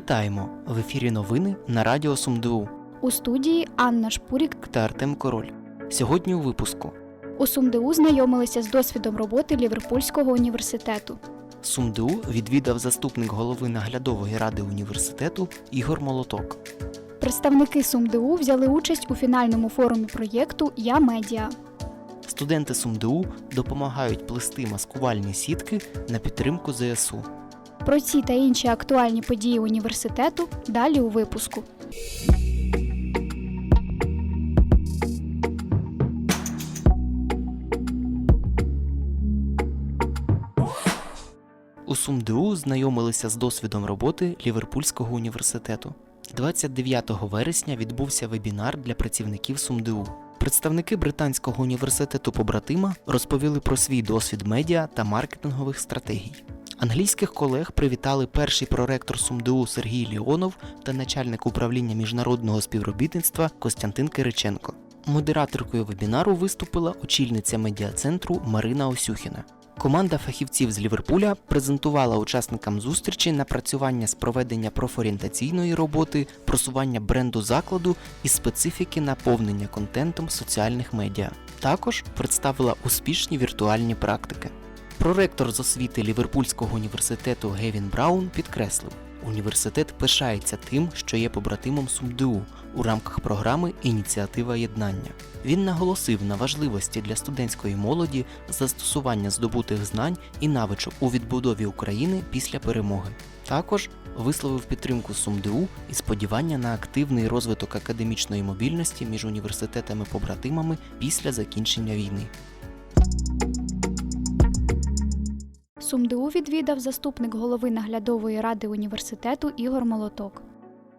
Вітаємо! В ефірі новини на Радіо СумДУ У студії Анна Шпурік та Артем Король. Сьогодні у випуску у СумДУ знайомилися з досвідом роботи Ліверпульського університету. СумДУ відвідав заступник голови наглядової ради університету Ігор Молоток. Представники СумДУ взяли участь у фінальному форумі проєкту Я медіа. Студенти СумДУ допомагають плести маскувальні сітки на підтримку ЗСУ. Про ці та інші актуальні події університету далі у випуску. У СумДУ знайомилися з досвідом роботи Ліверпульського університету. 29 вересня відбувся вебінар для працівників СумДУ. Представники британського університету побратима розповіли про свій досвід медіа та маркетингових стратегій. Англійських колег привітали перший проректор СумДУ Сергій Ліонов та начальник управління міжнародного співробітництва Костянтин Кириченко. Модераторкою вебінару виступила очільниця медіа-центру Марина Осюхіна. Команда фахівців з Ліверпуля презентувала учасникам зустрічі напрацювання з проведення профорієнтаційної роботи, просування бренду закладу і специфіки наповнення контентом соціальних медіа. Також представила успішні віртуальні практики. Проректор з освіти Ліверпульського університету Гевін Браун підкреслив, університет пишається тим, що є побратимом СумДУ у рамках програми Ініціатива єднання. Він наголосив на важливості для студентської молоді застосування здобутих знань і навичок у відбудові України після перемоги. Також висловив підтримку СумДУ і сподівання на активний розвиток академічної мобільності між університетами-побратимами після закінчення війни. СумДУ відвідав заступник голови наглядової ради університету Ігор Молоток.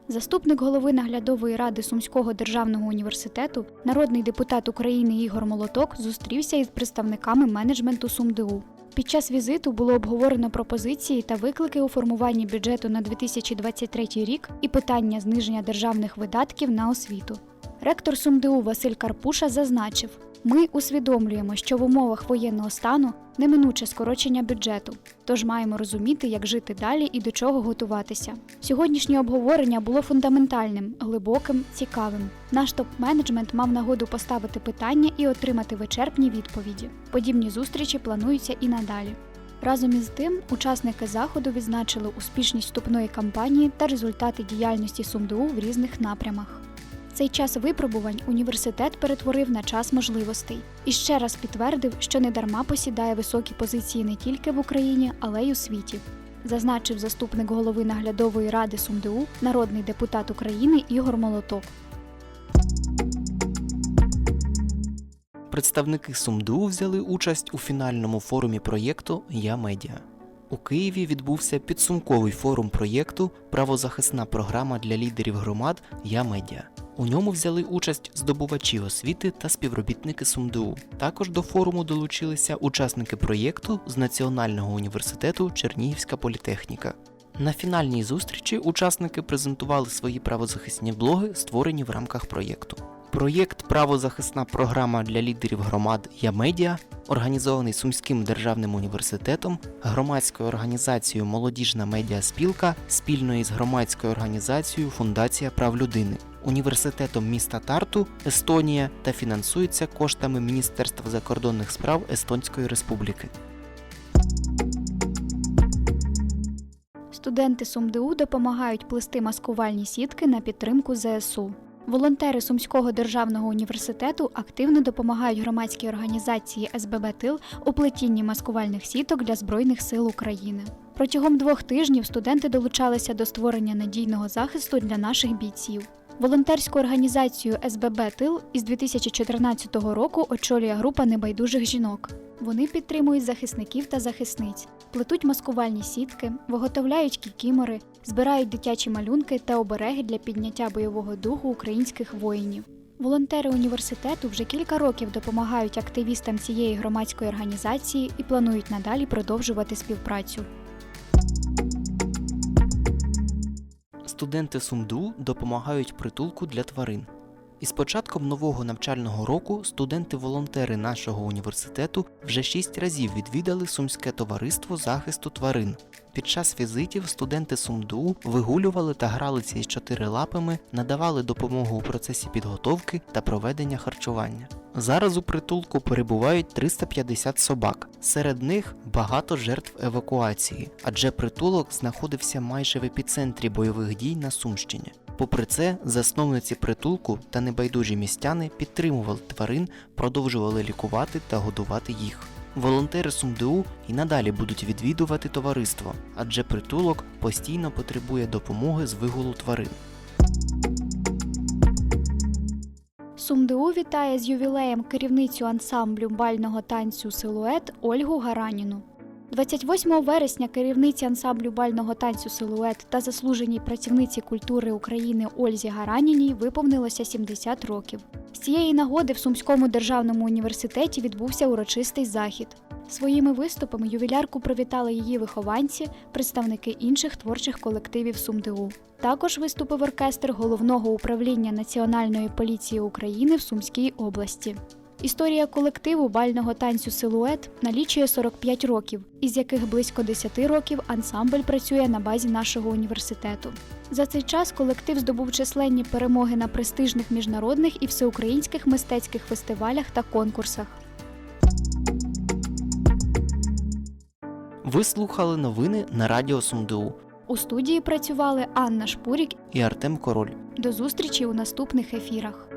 Заступник голови наглядової ради Сумського державного університету, народний депутат України Ігор Молоток зустрівся із представниками менеджменту СумДУ. Під час візиту було обговорено пропозиції та виклики у формуванні бюджету на 2023 рік і питання зниження державних видатків на освіту. Ректор СумДУ Василь Карпуша зазначив: ми усвідомлюємо, що в умовах воєнного стану неминуче скорочення бюджету, тож маємо розуміти, як жити далі і до чого готуватися. Сьогоднішнє обговорення було фундаментальним, глибоким, цікавим. Наш топ-менеджмент мав нагоду поставити питання і отримати вичерпні відповіді. Подібні зустрічі плануються і надалі. Разом із тим, учасники заходу відзначили успішність вступної кампанії та результати діяльності СумДУ в різних напрямах. Цей час випробувань університет перетворив на час можливостей і ще раз підтвердив, що недарма посідає високі позиції не тільки в Україні, але й у світі. Зазначив заступник голови наглядової ради СумДУ, народний депутат України Ігор Молоток. Представники СумДУ взяли участь у фінальному форумі проєкту Я медіа. У Києві відбувся підсумковий форум проєкту Правозахисна програма для лідерів громад Я медіа. У ньому взяли участь здобувачі освіти та співробітники СумДУ. Також до форуму долучилися учасники проєкту з Національного університету Чернігівська політехніка. На фінальній зустрічі учасники презентували свої правозахисні блоги, створені в рамках проєкту. Проєкт Правозахисна програма для лідерів громад Я медіа організований Сумським державним університетом, громадською організацією Молодіжна медіаспілка спільно із громадською організацією Фундація прав людини, університетом міста Тарту, Естонія та фінансується коштами Міністерства закордонних справ Естонської Республіки. Студенти СумДУ допомагають плести маскувальні сітки на підтримку ЗСУ. Волонтери Сумського державного університету активно допомагають громадській організації СББ Тил у плетінні маскувальних сіток для Збройних сил України. Протягом двох тижнів студенти долучалися до створення надійного захисту для наших бійців. Волонтерську організацію СББ Тил із 2014 року очолює група небайдужих жінок. Вони підтримують захисників та захисниць, плетуть маскувальні сітки, виготовляють кікімори, збирають дитячі малюнки та обереги для підняття бойового духу українських воїнів. Волонтери університету вже кілька років допомагають активістам цієї громадської організації і планують надалі продовжувати співпрацю. Студенти СумДУ допомагають притулку для тварин. Із початком нового навчального року студенти-волонтери нашого університету вже шість разів відвідали Сумське товариство захисту тварин. Під час візитів студенти СумДУ вигулювали та гралися із чотирилапими, надавали допомогу у процесі підготовки та проведення харчування. Зараз у притулку перебувають 350 собак. Серед них багато жертв евакуації, адже притулок знаходився майже в епіцентрі бойових дій на Сумщині. Попри це, засновниці притулку та небайдужі містяни підтримували тварин, продовжували лікувати та годувати їх. Волонтери СумДУ і надалі будуть відвідувати товариство, адже притулок постійно потребує допомоги з вигулу тварин. СумДУ вітає з ювілеєм керівницю ансамблю бального танцю Силует Ольгу Гараніну. 28 вересня керівниці ансамблю бального танцю Силует та заслуженій працівниці культури України Ользі Гараніній виповнилося 70 років. З цієї нагоди в Сумському державному університеті відбувся урочистий захід. Своїми виступами ювілярку привітали її вихованці, представники інших творчих колективів СумДУ. Також виступив оркестр головного управління Національної поліції України в Сумській області. Історія колективу бального танцю Силует налічує 45 років, із яких близько 10 років ансамбль працює на базі нашого університету. За цей час колектив здобув численні перемоги на престижних міжнародних і всеукраїнських мистецьких фестивалях та конкурсах. Ви слухали новини на радіо СумДУ У студії працювали Анна Шпурік. і Артем Король. До зустрічі у наступних ефірах.